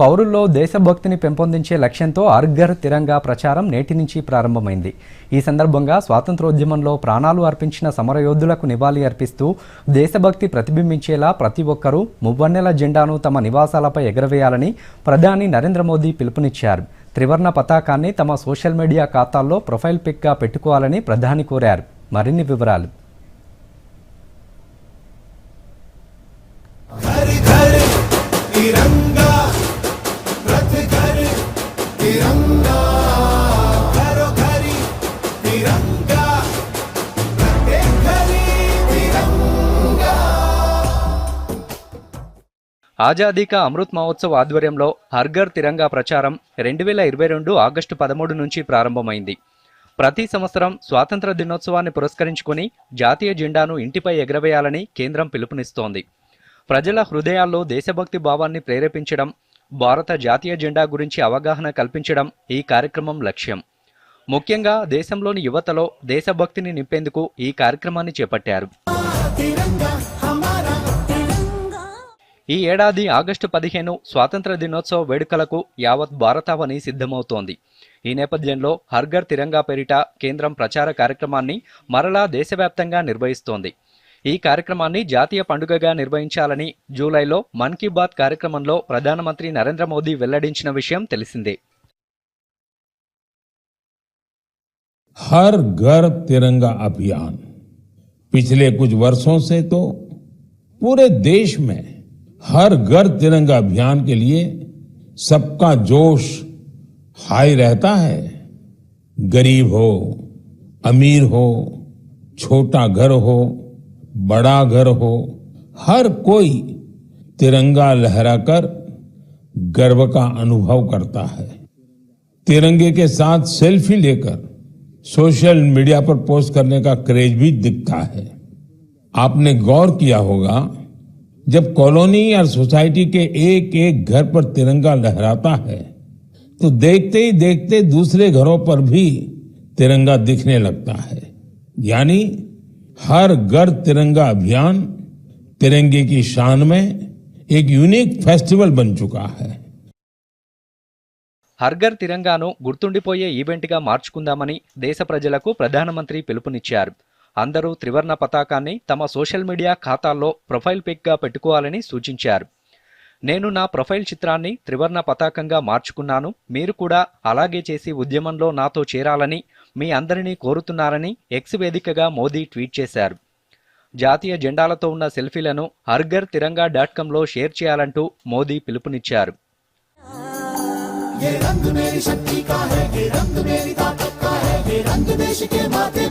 పౌరుల్లో దేశభక్తిని పెంపొందించే లక్ష్యంతో అర్ఘర్ తిరంగా ప్రచారం నేటి నుంచి ప్రారంభమైంది. ఈ సందర్భంగా స్వాతంత్రోద్యమంలో ప్రాణాలు అర్పించిన సమరయోధులకు నివాళి అర్పిస్తూ దేశభక్తి ప్రతిబింబించేలా ప్రతి ఒక్కరూ మువ్వన్నెల జెండాను తమ నివాసాలపై ఎగరవేయాలని ప్రధాని నరేంద్ర మోదీ పిలుపునిచ్చారు. త్రివర్ణ పతాకాన్ని తమ సోషల్ మీడియా ఖాతాల్లో ప్రొఫైల్ పిక్గా పెట్టుకోవాలని ప్రధాని కోరారు. మరిన్ని వివరాలు तिरंगा घरो घरी तिरंगा प्रत्येक घरी तिरंगा ఆజాదీ కా అమృత్ మహోత్సవ్ ఆధ్వర్యంలో హర్ఘర్ తిరంగా ప్రచారం రెండు వేల ఇరవై రెండు ఆగస్టు పదమూడు నుంచి ప్రారంభమైంది ప్రతి సంవత్సరం స్వాతంత్ర దినోత్సవాన్ని పురస్కరించుకొని జాతీయ జెండాను ఇంటిపై ఎగరవేయాలని కేంద్రం పిలుపునిస్తోంది ప్రజల హృదయాల్లో దేశభక్తి భావాన్ని ప్రేరేపించడం భారత జాతీయ జెండా గురించి అవగాహన కల్పించడం ఈ కార్యక్రమం లక్ష్యం. ముఖ్యంగా దేశంలోని యువతలో దేశభక్తిని నింపేందుకు ఈ కార్యక్రమాన్ని చేపట్టారు. ఈ ఏడాది ఆగస్టు పదిహేను స్వాతంత్ర దినోత్సవ వేడుకలకు యావత్ భారతావని సిద్ధమవుతోంది. ఈ నేపథ్యంలో హర్ఘర్ తిరంగా పేరిట కేంద్రం ప్రచార కార్యక్రమాన్ని మరలా దేశవ్యాప్తంగా నిర్వహిస్తోంది. ఈ కార్యక్రమాన్ని జాతీయ పండుగగా నిర్వహించాలని జూలైలో మన్ కీ బాత్ కార్యక్రమంలో ప్రధానమంత్రి నరేంద్ర మోదీ వెల్లడించిన విషయం తెలిసిందే हर घर तिरंगा अभियान पिछले कुछ वर्षों से तो पूरे देश में हर घर तिरंगा अभियान के लिए सबका जोश हाई रहता है गरीब हो अमीर हो छोटा घर हो बड़ा घर हो, हर कोई तिरंगा लहराकर गर्व का अनुभव करता है। तिरंगे के साथ सेल्फी लेकर सोशल मीडिया पर पोस्ट करने का क्रेज भी दिखता है। आपने गौर किया होगा, जब कॉलोनी या सोसाइटी के एक एक घर पर तिरंगा लहराता है तो देखते ही देखते दूसरे घरों पर भी तिरंगा दिखने लगता है। यानी हर घर तिरंगा अभियान तिरंगे की शान में एक यूनिक फेस्टिवल बन चुका है హర్ఘర్ తిరంగాను గుర్తుండిపోయే ఈవెంట్గా మార్చుకుందామని దేశ ప్రజలకు ప్రధానమంత్రి పిలుపునిచ్చారు అందరూ త్రివర్ణ పతాకాన్ని తమ సోషల్ మీడియా ఖాతాల్లో ప్రొఫైల్ పిక్గా పెట్టుకోవాలని సూచించారు నేను నా ప్రొఫైల్ చిత్రాన్ని త్రివర్ణ పతాకంగా మార్చుకున్నాను మీరు కూడా అలాగే చేసి ఉద్యమంలో నాతో చేరాలని మీ అందరినీ కోరుతున్నారని ఎక్స్ వేదికగా మోదీ ట్వీట్ చేశారు జాతీయ జెండాలతో ఉన్న సెల్ఫీలను హర్ఘర్ తిరంగా డాట్ కాంలో షేర్ చేయాలంటూ మోదీ పిలుపునిచ్చారు ये रंग मेरी शक्ति का है ये रंग मेरी ताकत का है ये रंग देश के माथे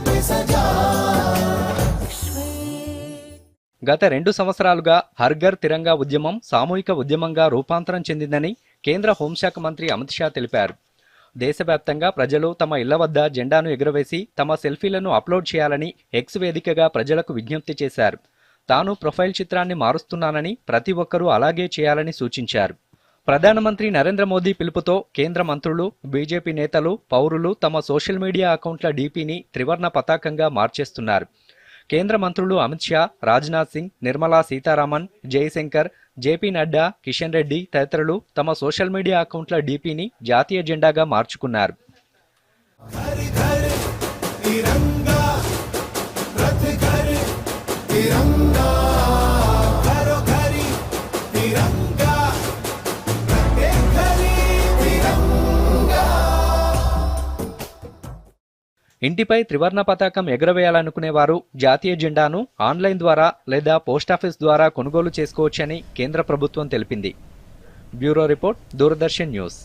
గత రెండు సంవత్సరాలుగా హర్ఘర్ తిరంగా ఉద్యమం సామూహిక ఉద్యమంగా రూపాంతరం చెందిందని కేంద్ర హోంశాఖ మంత్రి అమిత్ షా తెలిపారు. దేశవ్యాప్తంగా ప్రజలు తమ ఇళ్ళ వద్ద జెండాను ఎగురవేసి తమ సెల్ఫీలను అప్లోడ్ చేయాలని ఎక్స్ వేదికగా ప్రజలకు విజ్ఞప్తి చేశారు. తాను ప్రొఫైల్ చిత్రాన్ని మారుస్తున్నానని ప్రతి ఒక్కరూ అలాగే చేయాలని సూచించారు. ప్రధానమంత్రి నరేంద్ర మోదీ పిలుపుతో కేంద్ర మంత్రులు బీజేపీ నేతలు పౌరులు తమ సోషల్ మీడియా అకౌంట్ల డీపీని త్రివర్ణ పతాకంగా మార్చేస్తున్నారు. కేంద్ర మంత్రులు అమిత్ షా రాజ్నాథ్ సింగ్ నిర్మలా సీతారామన్ జయశంకర్ జేపీ నడ్డా కిషన్ రెడ్డి తదితరులు తమ సోషల్ మీడియా అకౌంట్ల డీపీని జాతీయ జెండాగా మార్చుకున్నారు घर घर तिरंगा ఇంటిపై త్రివర్ణ పతాకం ఎగురవేయాలనుకునేవారు జాతీయ జెండాను ఆన్లైన్ ద్వారా లేదా పోస్టాఫీస్ ద్వారా కొనుగోలు చేసుకోవచ్చని కేంద్ర ప్రభుత్వం తెలిపింది. Bureau report Doordarshan news.